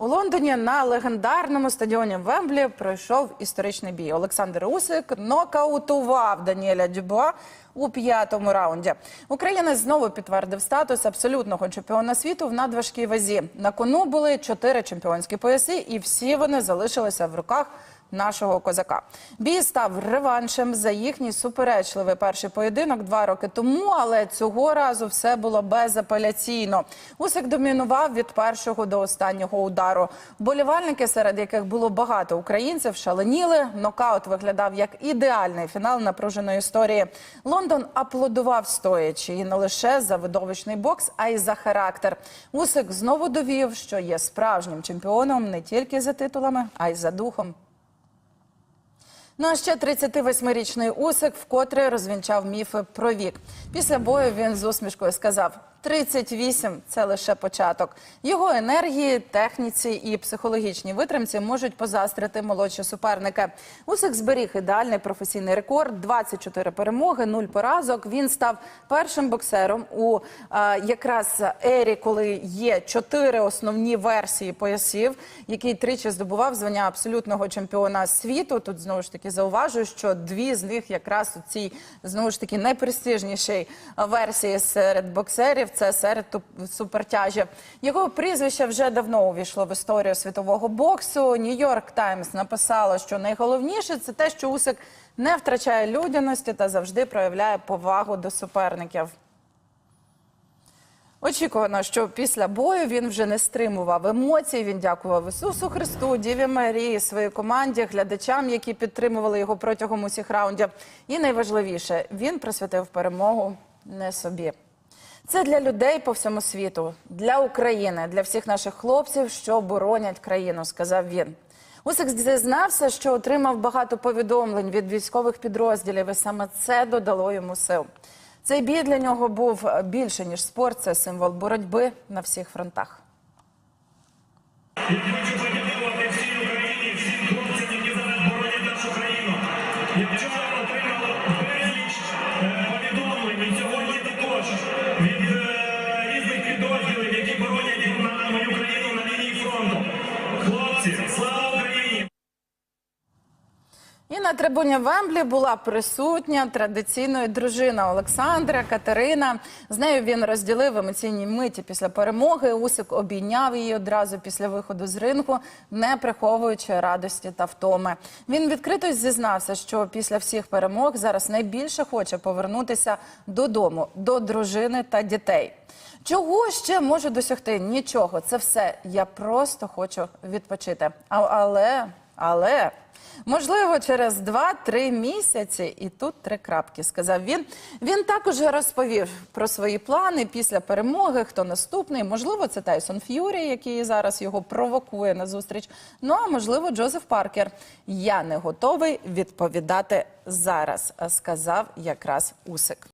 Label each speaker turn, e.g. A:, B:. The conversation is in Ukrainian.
A: У Лондоні на легендарному стадіоні Вемблі пройшов історичний бій. Олександр Усик нокаутував Даніеля Дюбуа у п'ятому раунді. Українець знову підтвердив статус абсолютного чемпіона світу в надважкій вазі. На кону були чотири чемпіонські пояси, і всі вони залишилися в руках нашого козака. Бій став реваншем за їхній суперечливий перший поєдинок два роки тому, але цього разу все було безапеляційно. Усик домінував від першого до останнього удару. Болівальники, серед яких було багато українців, шаленіли. Нокаут виглядав як ідеальний фінал напруженої історії. Лондон аплодував стоячи і не лише за видовищний бокс, а й за характер. Усик знову довів, що є справжнім чемпіоном не тільки за титулами, а й за духом. Ну а ще 38-річний Усик вкотре розвінчав міфи про вік. Після бою він з усмішкою сказав: 38 – це лише початок. Його енергії, техніці і психологічній витримці можуть позастрити молодші суперники. Усик зберіг ідеальний професійний рекорд: 24 перемоги, 0 поразок. Він став першим боксером у е, якраз ері, коли є чотири основні версії поясів, який тричі здобував звання абсолютного чемпіона світу. Тут знову ж таки зауважую, що дві з них якраз у цій знову ж таки найпрестижнішій версії серед боксерів. Це серед супертяжів. Його прізвище вже давно увійшло в історію світового боксу. Нью-Йорк Таймс написало, що найголовніше це те, що Усик не втрачає людяності та завжди проявляє повагу до суперників. Очікувано, що після бою він вже не стримував емоцій. Він дякував Ісусу Христу, Діві Марії, своїй команді, глядачам, які підтримували його протягом усіх раундів. І найважливіше, він присвятив перемогу не собі. Це для людей по всьому світу, для України, для всіх наших хлопців, що боронять країну, сказав він. Усик зізнався, що отримав багато повідомлень від військових підрозділів, і саме це додало йому сил. Цей бій для нього був більше ніж спорт, це символ боротьби на всіх фронтах.
B: І хочу подякувати всій Україні, всім хлопцям, які зараз боронять нашу країну. І на
A: трибуні Вемблі була присутня традиційно і дружина Олександра Катерина. З нею він розділив емоційні миті після перемоги. Усик обійняв її одразу після виходу з ринку, не приховуючи радості та втоми. Він відкрито зізнався, що після всіх перемог зараз найбільше хоче повернутися додому, до дружини та дітей. Чого ще можу досягти? Нічого. Це все. Я просто хочу відпочити. Але, але. Можливо, через 2-3 місяці, і тут три крапки, сказав він. Він також розповів про свої плани після перемоги, хто наступний. Можливо, це Тайсон Ф'юрі, який зараз його провокує на зустріч. Ну а можливо, Джозеф Паркер. Я не готовий відповідати зараз, сказав якраз Усик.